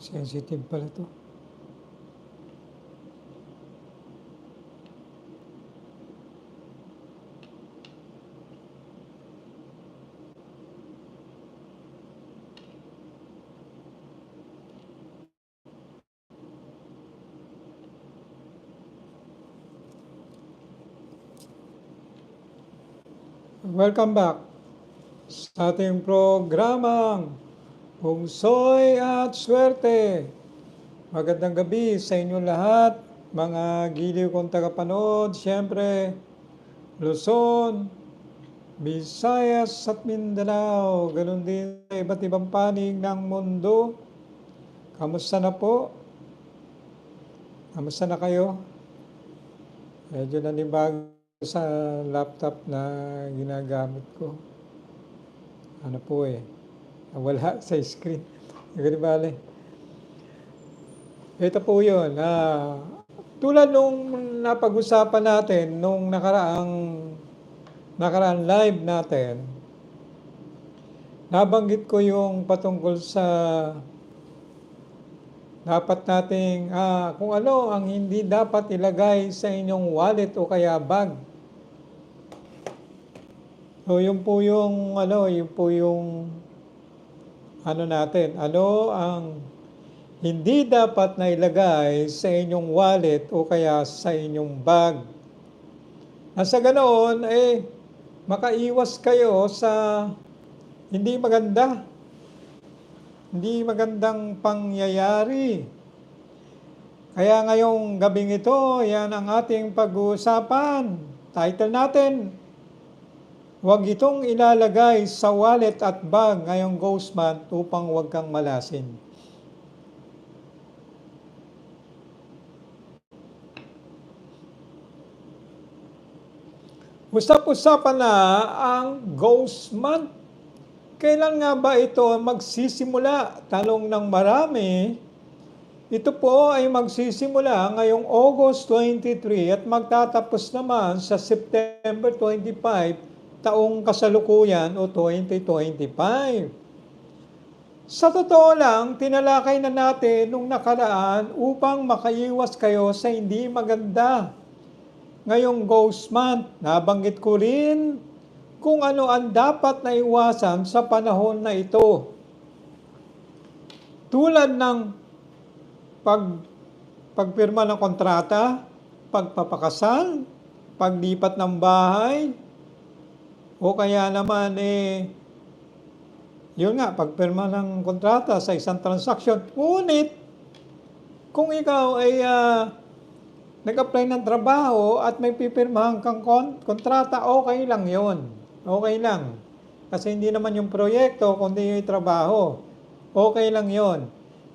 Sensitive pala to. Welcome back sa ating programang Pungsoy at Swerte. Magandang gabi sa inyo lahat, mga giliw kong tagapanood. Siyempre, Luzon, Visayas at Mindanao. Ganon din sa iba't ibang panig ng mundo. Kamusta na po? Kamusta na kayo? Medyo nanibago sa laptop na ginagamit ko. Ano po eh, nawala sa screen. Hindi bale. Ito po yun. ah, tulad nung napag-usapan natin nung nakaraang nakaraang live natin, nabanggit ko yung patungkol sa dapat nating ah, kung ano ang hindi dapat ilagay sa inyong wallet o kaya bag. So, yun po yung, ano, yun po yung, ano natin, ano ang hindi dapat na ilagay sa inyong wallet o kaya sa inyong bag. Nasa ganoon, eh, makaiwas kayo sa hindi maganda. Hindi magandang pangyayari. Kaya ngayong gabing ito, yan ang ating pag-uusapan. Title natin, Huwag itong ilalagay sa wallet at bag ngayong ghost month upang huwag kang malasin. Usap-usapan na ang ghost month. Kailan nga ba ito magsisimula? Tanong ng marami. Ito po ay magsisimula ngayong August 23 at magtatapos naman sa September 25 taong kasalukuyan o 2025. Sa totoo lang, tinalakay na natin nung nakaraan upang makaiwas kayo sa hindi maganda. Ngayong ghost month, nabanggit ko rin kung ano ang dapat na iwasan sa panahon na ito. Tulad ng pag pagpirma ng kontrata, pagpapakasal, paglipat ng bahay, o kaya naman eh, yun nga, pagpirma ng kontrata sa isang transaction. Ngunit, kung ikaw ay uh, nag-apply ng trabaho at may pipirmahan kang kon- kontrata, okay lang yon Okay lang. Kasi hindi naman yung proyekto, kundi yung trabaho. Okay lang yon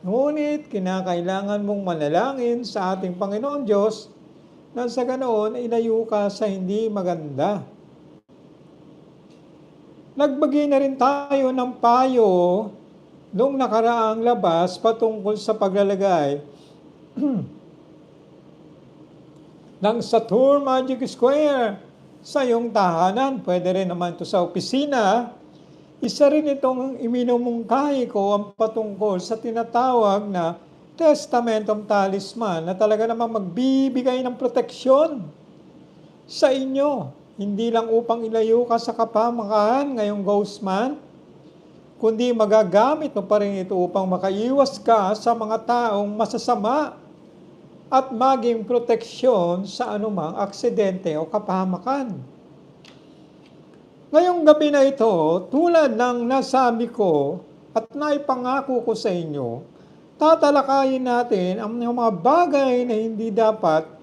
Ngunit, kinakailangan mong manalangin sa ating Panginoon Diyos na sa ganoon, ilayo ka sa hindi maganda. Nagbagi na rin tayo ng payo nung nakaraang labas patungkol sa paglalagay ng Saturn Magic Square sa iyong tahanan. Pwede rin naman ito sa opisina. Isa rin itong iminumungkahi ko ang patungkol sa tinatawag na Testamentong Talisman na talaga namang magbibigay ng proteksyon sa inyo hindi lang upang ilayo ka sa kapamakan ngayong ghost month, kundi magagamit mo pa rin ito upang makaiwas ka sa mga taong masasama at maging proteksyon sa anumang aksidente o kapahamakan. Ngayong gabi na ito, tulad ng nasabi ko at naipangako ko sa inyo, tatalakayin natin ang mga bagay na hindi dapat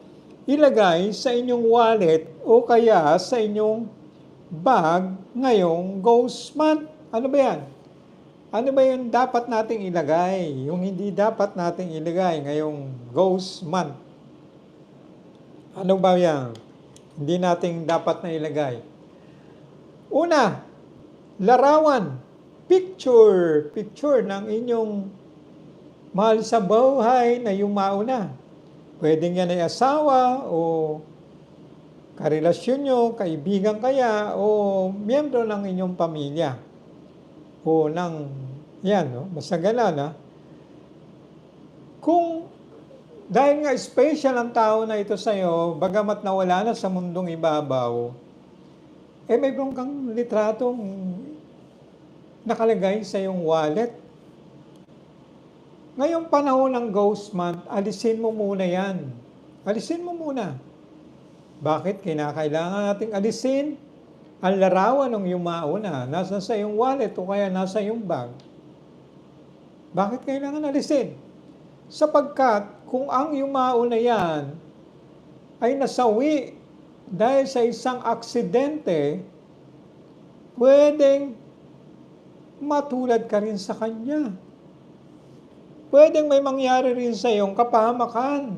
ilagay sa inyong wallet o kaya sa inyong bag ngayong ghost month. Ano ba yan? Ano ba yung dapat nating ilagay? Yung hindi dapat nating ilagay ngayong ghost month. Ano ba yan? Hindi nating dapat na ilagay. Una, larawan, picture, picture ng inyong mahal sa buhay na yumao na. Pwedeng yan ay asawa o karelasyon nyo, kaibigan kaya, o miyembro ng inyong pamilya. O ng, yan, no? basta gala na. kung dahil nga special ang tao na ito sa'yo, bagamat nawala na sa mundong ibabaw, eh mayroon kang litratong nakalagay sa iyong wallet. Ngayong panahon ng ghost month, alisin mo muna yan. Alisin mo muna. Bakit kinakailangan nating alisin? Ang larawan ng iyong mauna, nasa sa iyong wallet o kaya nasa iyong bag. Bakit kailangan alisin? Sapagkat kung ang yumao na yan ay nasawi dahil sa isang aksidente, pwedeng matulad ka rin sa kanya. Pwedeng may mangyari rin sa iyong kapahamakan.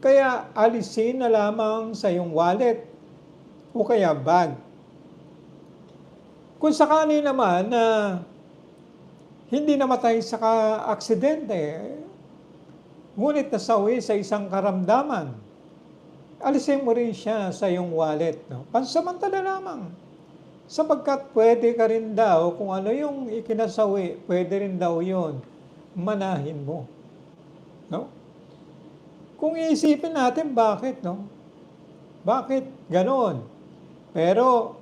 Kaya alisin na lamang sa iyong wallet o kaya bag. Kung sakali naman na hindi namatay sa ka-aksidente, ngunit nasawi sa isang karamdaman, alisin mo rin siya sa iyong wallet. No? Pansamantala lamang. Sapagkat pwede ka rin daw, kung ano yung ikinasawi, pwede rin daw yon manahin mo. No? Kung iisipin natin, bakit, no? Bakit ganon? Pero,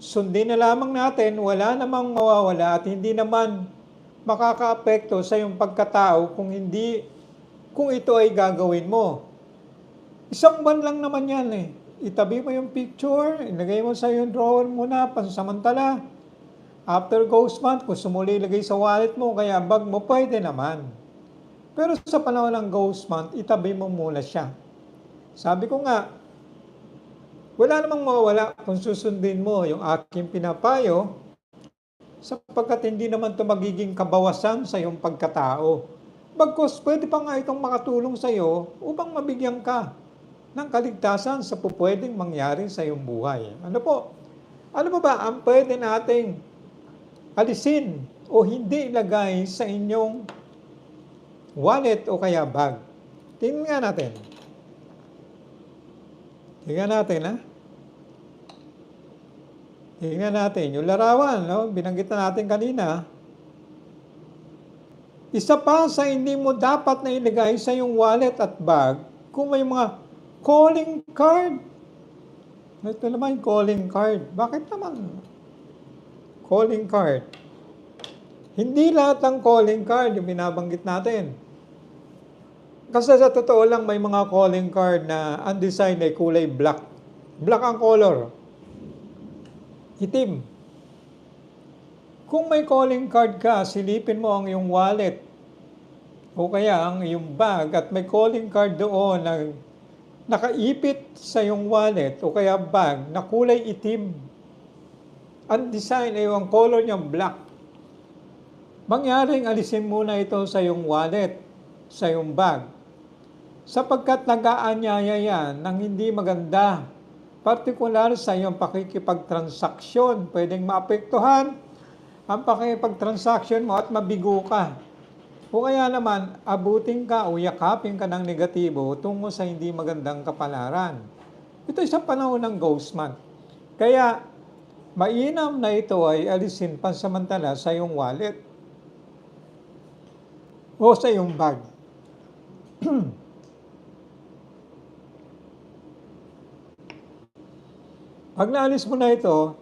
sundin na lamang natin, wala namang mawawala at hindi naman makakaapekto sa iyong pagkatao kung hindi, kung ito ay gagawin mo. Isang buwan lang naman yan eh. Itabi mo yung picture, ilagay mo sa yung drawer muna, pansamantala. After ghost month, gusto mo ilagay sa wallet mo, kaya bag mo, pwede naman. Pero sa panahon ng ghost month, itabi mo muna siya. Sabi ko nga, wala namang mawawala kung susundin mo yung aking pinapayo sapagkat hindi naman ito magiging kabawasan sa iyong pagkatao. Bagkos, pwede pa nga itong makatulong sa iyo upang mabigyan ka ng kaligtasan sa pupwedeng mangyari sa iyong buhay. Ano po? Ano ba ba ang pwede nating alisin o hindi ilagay sa inyong wallet o kaya bag? Tingnan natin. Tingnan natin, ha? Tingnan natin. Yung larawan, no? binanggit na natin kanina. Isa pa sa hindi mo dapat na ilagay sa iyong wallet at bag kung may mga calling card. Ito naman calling card. Bakit naman calling card? Hindi lahat ng calling card yung binabanggit natin. Kasi sa totoo lang, may mga calling card na ang design ay kulay black. Black ang color. Itim. Kung may calling card ka, silipin mo ang iyong wallet o kaya ang iyong bag at may calling card doon na nakaipit sa iyong wallet o kaya bag na kulay itim. Ang design ay ang color niya black. Mangyaring alisin muna ito sa iyong wallet, sa iyong bag sapagkat nag-aanyaya yan ng hindi maganda, partikular sa iyong pakikipagtransaksyon. Pwedeng maapektuhan ang pakikipagtransaksyon mo at mabigo ka. O kaya naman, abutin ka o yakapin ka ng negatibo tungo sa hindi magandang kapalaran. Ito sa panahon ng ghost month. Kaya, mainam na ito ay alisin pansamantala sa iyong wallet o sa iyong bag. Pag naalis mo na ito,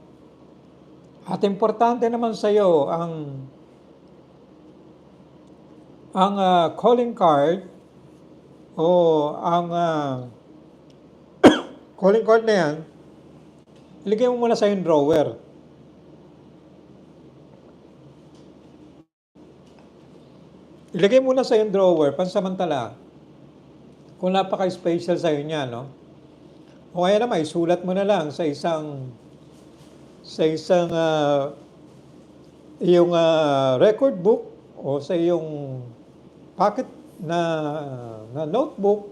at importante naman sa iyo ang ang uh, calling card o ang uh, calling card na yan, ilagay mo muna sa yung drawer. Ilagay mo muna sa yung drawer, pansamantala. Kung napaka-special sa iyo niya, no? O kaya naman, isulat mo na lang sa isang sa isang uh, iyong uh, record book o sa iyong pocket na, na notebook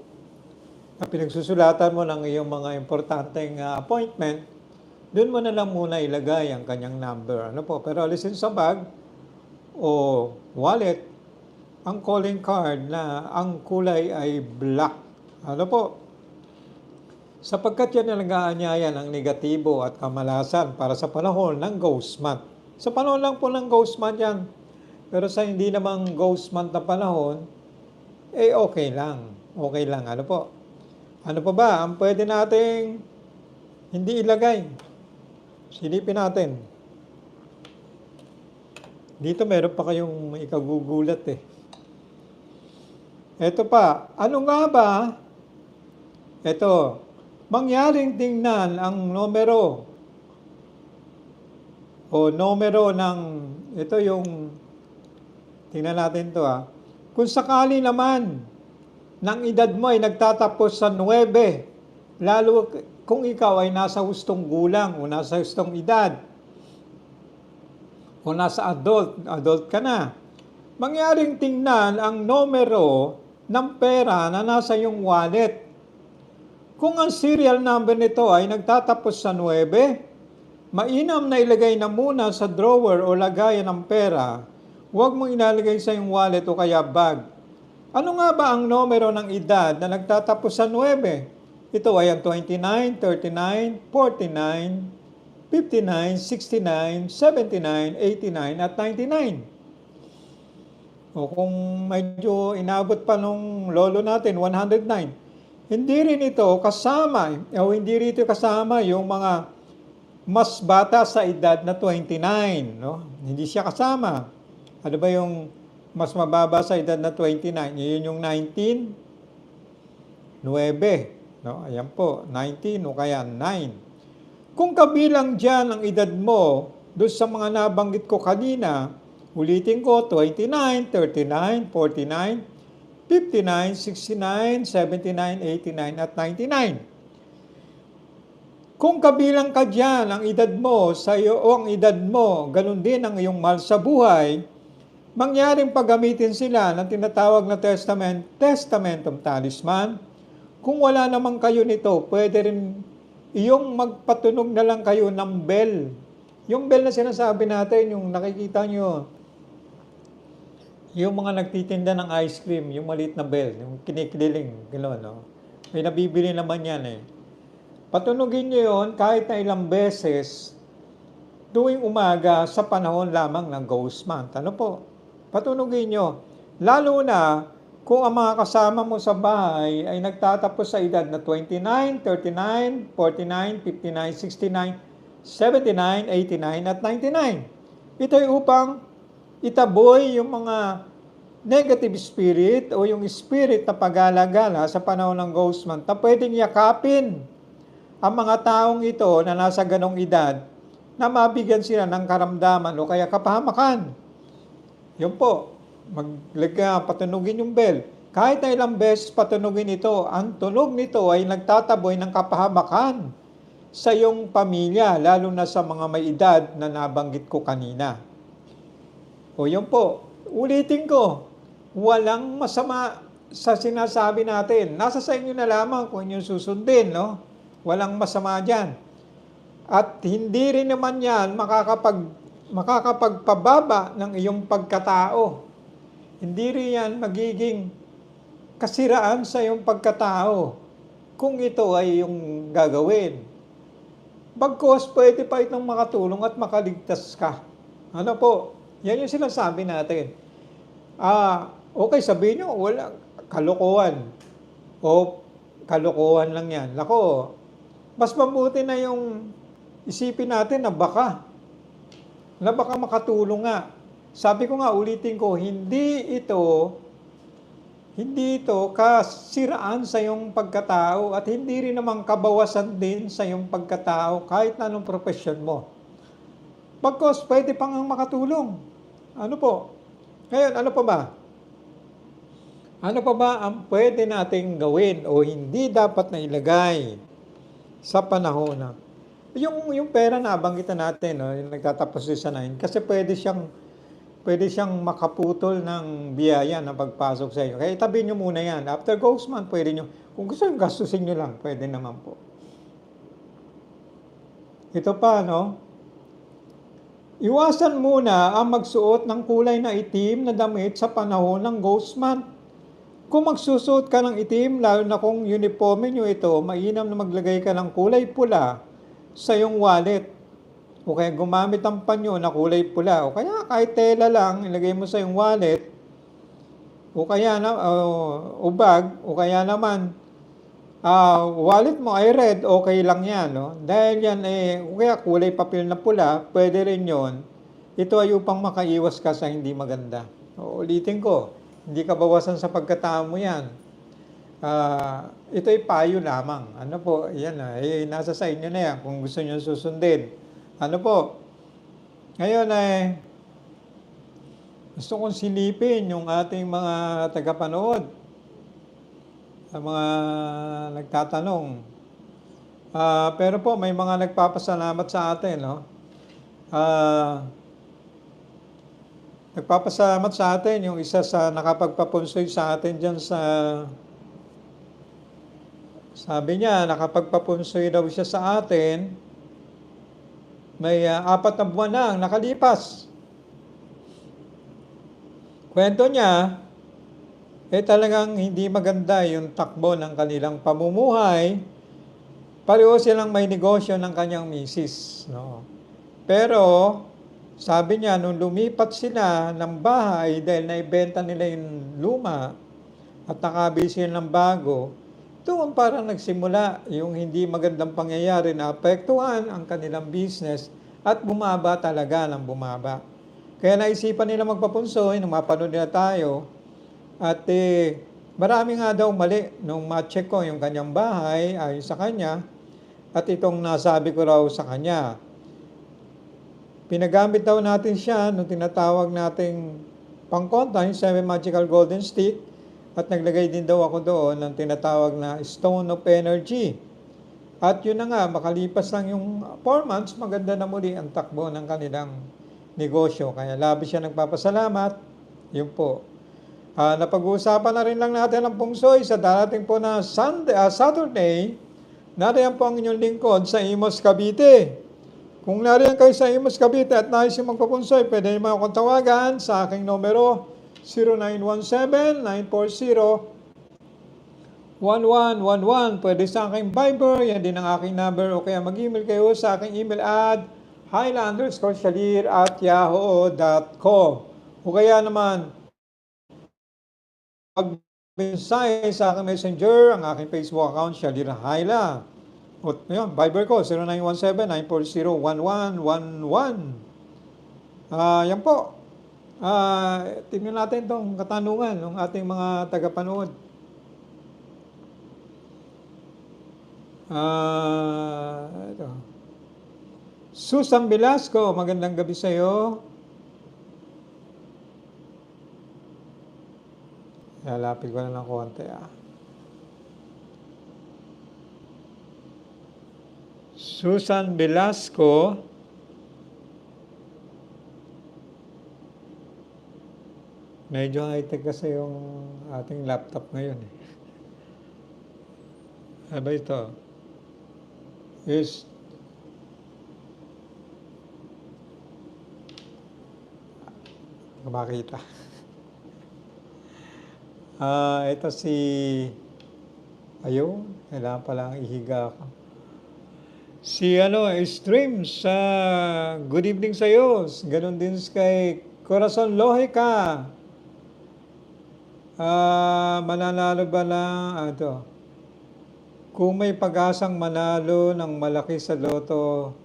na pinagsusulatan mo ng iyong mga importanteng uh, appointment, doon mo na lang muna ilagay ang kanyang number. Ano po? Pero alisin sa bag o wallet, ang calling card na ang kulay ay black. Ano po? sapagkat yan ang nag-aanyaya ng negatibo at kamalasan para sa panahon ng ghost month. Sa panahon lang po ng ghost month yan. Pero sa hindi namang ghost month na panahon, eh okay lang. Okay lang. Ano po? Ano pa ba ang pwede nating hindi ilagay? Silipin natin. Dito meron pa kayong ikagugulat eh. Ito pa, ano nga ba? Ito, mangyaring tingnan ang numero o numero ng, ito yung, tingnan natin to ah. Kung sakali naman, ng edad mo ay nagtatapos sa 9, lalo kung ikaw ay nasa hustong gulang o nasa hustong edad, o nasa adult, adult ka na, mangyaring tingnan ang numero ng pera na nasa iyong wallet. Kung ang serial number nito ay nagtatapos sa 9, mainam na ilagay na muna sa drawer o lagayan ng pera. Huwag mong ilalagay sa iyong wallet o kaya bag. Ano nga ba ang numero ng edad na nagtatapos sa 9? Ito ay ang 29, 39, 49, 59, 69, 79, 89, at 99. O kung medyo inabot pa nung lolo natin, 109. Hindi rin ito kasama, o hindi rin ito kasama yung mga mas bata sa edad na 29. No? Hindi siya kasama. Ano ba yung mas mababa sa edad na 29? Yun yung 19, 9. No? Ayan po, 19 o kaya 9. Kung kabilang dyan ang edad mo, doon sa mga nabanggit ko kanina, ulitin ko, 29, 39, 49, 59, 69, 79, 89, at 99. Kung kabilang ka dyan ang edad mo sa iyo o ang edad mo, ganun din ang iyong mahal sa buhay, mangyaring paggamitin sila ng tinatawag na testament, testamentum talisman. Kung wala naman kayo nito, pwede rin iyong magpatunog na lang kayo ng bell. Yung bell na sinasabi natin, yung nakikita nyo, yung mga nagtitinda ng ice cream, yung maliit na bell, yung kinikiling, gano'n, no? May nabibili naman yan eh. Patunugin nyo yun kahit na ilang beses tuwing umaga sa panahon lamang ng ghost month. Ano po? Patunugin nyo. Lalo na kung ang mga kasama mo sa bahay ay nagtatapos sa edad na 29, 39, 49, 59, 69, 79, 89, at 99. Ito ay upang itaboy yung mga negative spirit o yung spirit na pagala-gala sa panahon ng ghost month na pwedeng yakapin ang mga taong ito na nasa ganong edad na mabigyan sila ng karamdaman o kaya kapahamakan. Yun po, maglaga, patunugin yung bell. Kahit na ilang beses patunugin ito, ang tunog nito ay nagtataboy ng kapahamakan sa iyong pamilya, lalo na sa mga may edad na nabanggit ko kanina. O yun po, ulitin ko, walang masama sa sinasabi natin. Nasa sa inyo na lamang kung inyong susundin, no? Walang masama dyan. At hindi rin naman yan makakapag, makakapagpababa ng iyong pagkatao. Hindi rin yan magiging kasiraan sa iyong pagkatao kung ito ay yung gagawin. Bagkos, pwede pa itong makatulong at makaligtas ka. Ano po? Yan yung sinasabi natin. Ah, okay, sabihin nyo, wala, kalokohan. O, kalokohan lang yan. Lako, mas mabuti na yung isipin natin na baka, na baka makatulong nga. Sabi ko nga, ulitin ko, hindi ito, hindi ito kasiraan sa iyong pagkatao at hindi rin naman kabawasan din sa iyong pagkatao kahit na anong profesyon mo. Bagkos, pwede pang makatulong. Ano po? Ngayon, ano pa ba? Ano pa ba ang pwede nating gawin o hindi dapat na ilagay sa panahon na yung yung pera na banggitan natin no yung nagtatapos sa 9 kasi pwede siyang pwede siyang makaputol ng biyaya na pagpasok sa inyo. Kaya itabi nyo muna yan. After ghost month, pwede nyo. Kung gusto nyo, gastusin nyo lang. Pwede naman po. Ito pa, no? Iwasan muna ang magsuot ng kulay na itim na damit sa panahon ng ghost month. Kung magsusuot ka ng itim, lalo na kung uniforme nyo ito, mainam na maglagay ka ng kulay pula sa iyong wallet. O kaya gumamit ang panyo na kulay pula. O kaya kahit tela lang, ilagay mo sa iyong wallet. o kaya na uh, ubag o kaya naman ah, wallet mo ay red, okay lang yan, no? Dahil yan eh, o kaya kulay papel na pula, pwede rin yon. Ito ay upang makaiwas ka sa hindi maganda. O, ulitin ko, hindi ka bawasan sa pagkatao mo yan. Ah, ito ay payo lamang. Ano po, yan na, eh, nasa sa inyo na yan kung gusto nyo susundin. Ano po, ngayon ay gusto kong silipin yung ating mga tagapanood sa mga nagtatanong. Ah, pero po, may mga nagpapasalamat sa atin, no? Ah, nagpapasalamat sa atin yung isa sa nakapagpapunsoy sa atin dyan sa sabi niya, nakapagpapunsoy daw siya sa atin. May ah, apat na buwan na ang nakalipas. Kwento niya, eh talagang hindi maganda yung takbo ng kanilang pamumuhay. Pareho silang may negosyo ng kanyang misis. No? Pero, sabi niya, nung lumipat sila ng bahay dahil naibenta nila yung luma at nakabili sila ng bago, doon parang nagsimula yung hindi magandang pangyayari na apektuhan ang kanilang business at bumaba talaga ng bumaba. Kaya naisipan nila magpapunsoy, nung nila tayo, at eh, marami nga daw mali nung ma-check ko yung kanyang bahay ayon sa kanya, at itong nasabi ko raw sa kanya. Pinagamit daw natin siya nung tinatawag nating pangkonta, yung Seven Magical Golden Stick, at naglagay din daw ako doon ng tinatawag na Stone of Energy. At yun na nga, makalipas lang yung 4 months, maganda na muli ang takbo ng kanilang negosyo. Kaya labis siya nagpapasalamat. Yun po. Ah, napag-uusapan na rin lang natin ang pungsoy sa darating po na Sunday, ah, Saturday. Nariyan po ang inyong lingkod sa Imos, Cavite. Kung nariyan kayo sa Imos, Cavite at nais yung magpapunsoy, pwede niyo akong tawagan sa aking numero 0917-940-1111. Pwede sa aking Viber, yan din ang aking number o kaya mag-email kayo sa aking email ad highlanderscorshalir at yahoo.com o kaya naman mag-mensahe sa aking messenger, ang aking Facebook account, Shalir Haila. O yun, Viber ko, 0917-940-1111. Ah, yan po. Ah, tingnan natin itong katanungan ng ating mga tagapanood. Ah, ito. Susan Velasco, magandang gabi sa iyo. Lalapit ko na ng konti ah. Susan Velasco. Medyo high-tech kasi yung ating laptop ngayon eh. Ano ba ito? Is makita. Ah, ito si Ayun, kailangan palang ihiga ako. Si ano, Stream sa good evening sa iyo. Ganon din kay Corazon Lohica. Ah, mananalo ba lang ah, ito? Kung may pag-asang manalo ng malaki sa loto,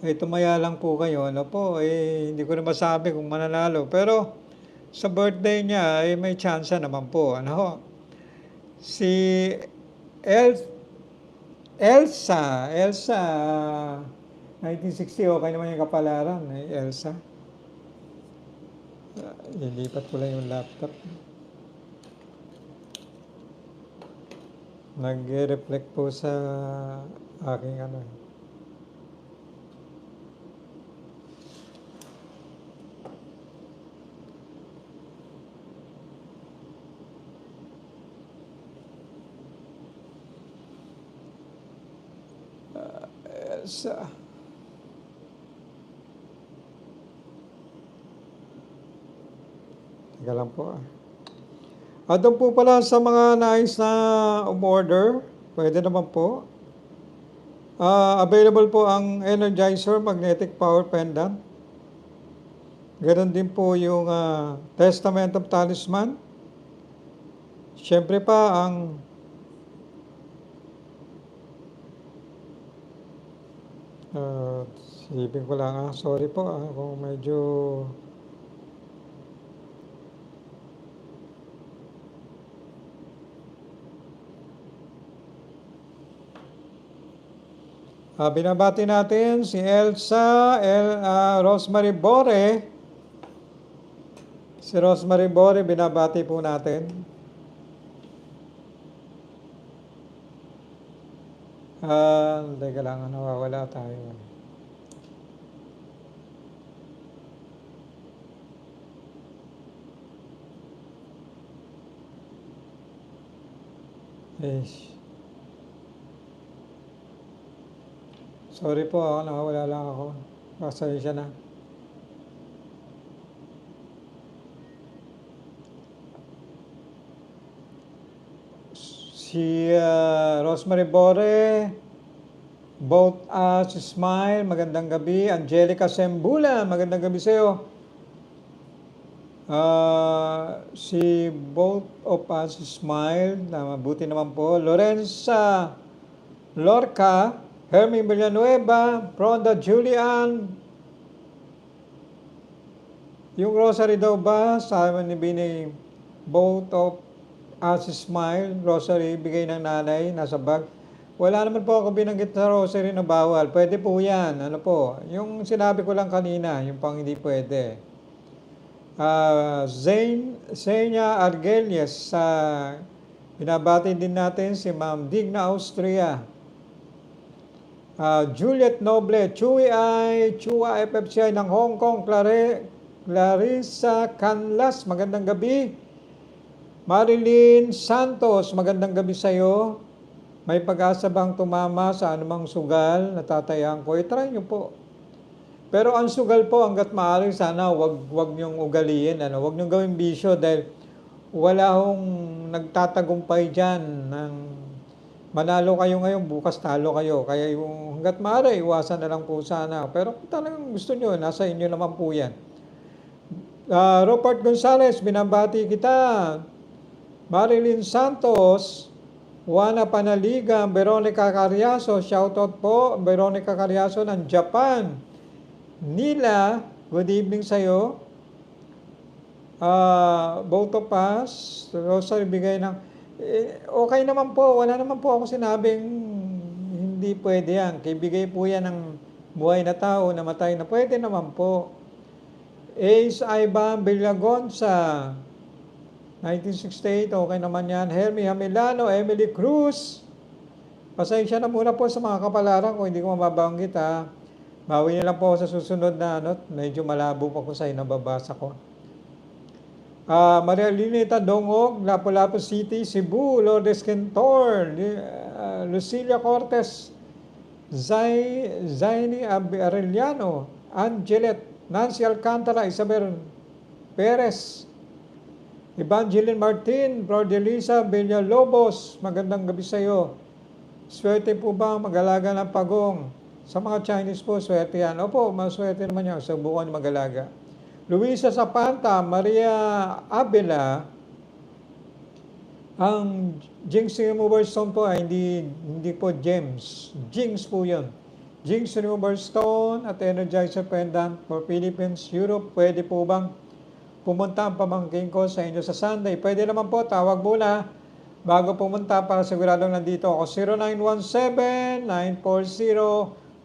eh tumaya lang po kayo. Ano po, eh hindi ko na masabi kung mananalo. Pero sa birthday niya, eh may chance naman po. Ano? Si El Elsa, Elsa, 1960, okay naman yung kapalaran, eh, Elsa. Uh, lilipat ko lang yung laptop. Nag-reflect po sa aking ano. Uh, Elsa. Teka lang po ah. At doon po pala sa mga nais na umorder, pwede naman po. Ah, available po ang Energizer Magnetic Power Pendant. Ganon din po yung ah, Testament of Talisman. Siyempre pa ang uh, silipin ko lang ah. Sorry po ah, kung medyo Ah, binabati natin si Elsa, El, ah, Rosemary Bore. Si Rosemary Bore, binabati po natin. Ah, teka lang, nawawala tayo. Ish. Sorry po, ako, nakawala lang ako. Pasensya na. Si ah, Rosemary Bore, Both Us Smile, magandang gabi. Angelica Sembula, magandang gabi sa iyo. Ah, si Both of Us Smile, na mabuti naman po. Lorenza Lorca, Hermie Villanueva, Pronda Julian, yung rosary daw ba, sabi ni Bini, both of us smile, rosary, bigay ng nanay, nasa bag. Wala naman po ako binanggit sa rosary na bawal. Pwede po yan. Ano po? Yung sinabi ko lang kanina, yung pang hindi pwede. Uh, Zain, Zenia Argelius, sa binabati din natin si Ma'am Digna Austria. Uh, Juliet Noble, Chui ay, Chua FFCI ng Hong Kong, Clare, Clarissa Canlas, magandang gabi. Marilyn Santos, magandang gabi sa iyo. May pag-asa bang tumama sa anumang sugal na tatayang ko? I-try nyo po. Pero ang sugal po, hanggat maaari, sana wag, wag niyong ugaliin. Ano? Wag niyong gawing bisyo dahil wala hong nagtatagumpay dyan ng manalo kayo ngayon, bukas talo kayo. Kaya yung hanggat maaari, iwasan na lang po sana. Pero kung talagang gusto nyo, nasa inyo naman po yan. Uh, Robert Gonzales, binabati kita. Marilyn Santos, Juana Panaliga, Veronica Carriaso, shoutout po, Veronica Carriaso ng Japan. Nila, good evening sa iyo. Uh, both of us, Rosary bigay ng, eh, okay naman po, wala naman po ako sinabing hindi pwede yan. Kibigay po yan ng buhay na tao, namatay na pwede naman po. Ace Ivan Villagonza, 1968, okay naman yan. Hermie Hamilano, Emily Cruz. Pasensya na muna po sa mga kapalaran kung hindi ko mababanggit ha. Bawi na lang po sa susunod na ano, medyo malabo pa ko sa nababasa ko. Uh, Maria Linita Dongog, Lapu-Lapu City, Cebu, Lourdes Quintor, uh, Lucilia Cortez, Zay, Zaini Arellano, Angelet Nancy Alcantara, Isabel Perez, Evangeline Martin, Prodelisa Lobos, magandang gabi sa iyo. Swerte po ba mag-alaga ng pagong? Sa mga Chinese po, swerte yan. Opo, maswerte naman yan. Sa buwan mag-alaga. Luisa Zapanta, Maria Abela, ang Jinx Remover Stone po ay hindi, hindi po gems. Jinx po yun. Jinx Remover Stone at Energizer Pendant for Philippines, Europe. Pwede po bang pumunta ang pamangking ko sa inyo sa Sunday? Pwede naman po, tawag muna bago pumunta para siguradong nandito ako.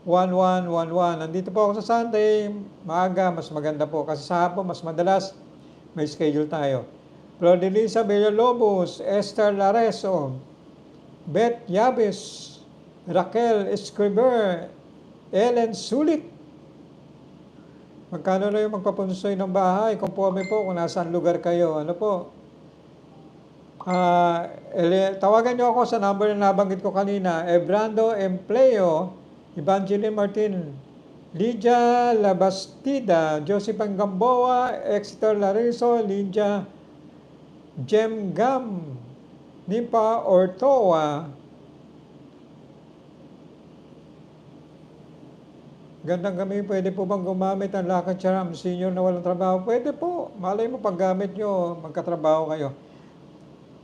0917-940-1111. Nandito po ako sa Sunday. Maaga, mas maganda po. Kasi sa hapon, mas madalas may schedule tayo. Flodelisa Villalobos, Esther Lareso, Beth Yabes, Raquel Escriber, Ellen Sulit. Magkano na yung magpapunsoy ng bahay? Conforme po kung nasaan lugar kayo. Ano po? Uh, ele, tawagan nyo ako sa number na nabanggit ko kanina. Ebrando Empleo, Evangeline Martin, Lydia Labastida, Josephine Gamboa, Exeter Lariso, Lydia Jem Gam, Nipa Ortoa, Gandang kami, pwede po bang gumamit ang lakad charam, senior na walang trabaho? Pwede po. Malay mo, paggamit nyo, magkatrabaho kayo.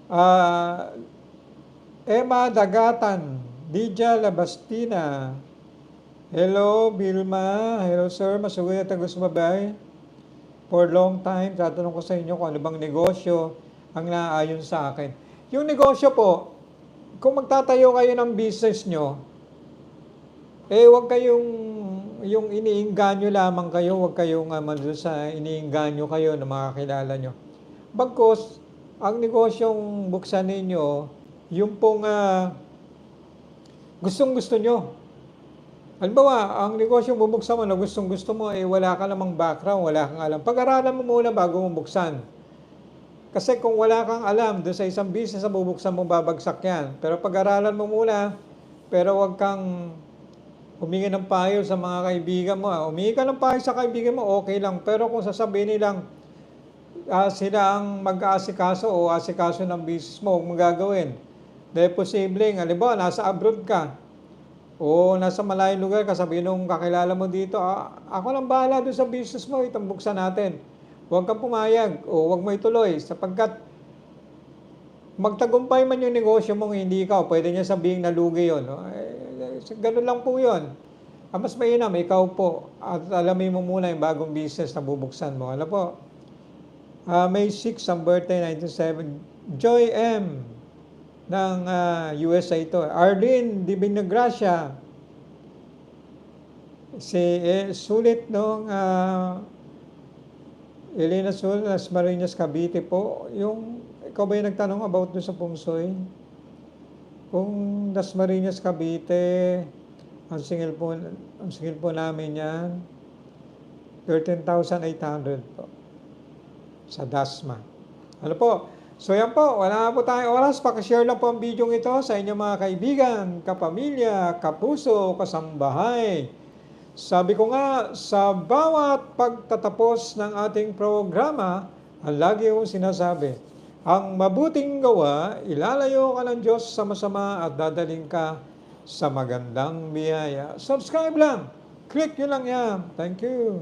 Ah, Emma Dagatan, Lydia Labastina. Hello, Vilma. Hello, sir. Masugod at gusto mabay. For long time, tatanong ko sa inyo kung ano bang negosyo ang naaayon sa akin. Yung negosyo po, kung magtatayo kayo ng business nyo, eh, wag kayong, yung iniinganyo lamang kayo, wag kayong uh, doon sa iniinganyo kayo ng mga kilala nyo. Bagkos, ang negosyong buksan ninyo, yung pong ah, gustong gusto nyo. Halimbawa, ang negosyong bubuksan mo na gustong gusto mo, eh wala ka namang background, wala kang alam. Pag-aralan mo muna bago mo buksan. Kasi kung wala kang alam doon sa isang business na bubuksan mo, babagsak yan. Pero pag-aralan mo muna, pero wag kang humingi ng payo sa mga kaibigan mo. Humingi ka ng payo sa kaibigan mo, okay lang. Pero kung sasabihin nilang ah, sila ang mag-aasikaso o asikaso ng business mo, huwag mo gagawin. Dahil posibleng, halimbawa, nasa abroad ka, o nasa malayong lugar ka, sabihin nung kakilala mo dito, "Ah, ako lang bahala doon sa business mo, itong buksan natin. Huwag kang pumayag o huwag mo ituloy sapagkat magtagumpay man yung negosyo mo, hindi ikaw, pwede niya sabihin na lugi yun. no? Eh, ganun lang po yun. Ang mas mainam, ikaw po, at alamin mo muna yung bagong business na bubuksan mo. Ano po? Ah, May 6 ang birthday, 1997. Joy M. ng ah, USA ito. Arlene Di Binagracia. Si eh, sulit nung ah, Elena Sul, Las Marinas, Cavite po. Yung, ikaw ba yung nagtanong about doon sa Pungsoy? Kung Las Marinas, Cavite, ang singil po, ang singil po namin yan, 13,800 po sa Dasma. Ano po? So yan po, wala na po tayong oras. Pakishare lang po ang video ito sa inyong mga kaibigan, kapamilya, kapuso, kasambahay. Sabi ko nga, sa bawat pagtatapos ng ating programa, ang lagi kong sinasabi, ang mabuting gawa, ilalayo ka ng Diyos sa masama at dadaling ka sa magandang biyaya. Subscribe lang. Click nyo lang yan. Thank you.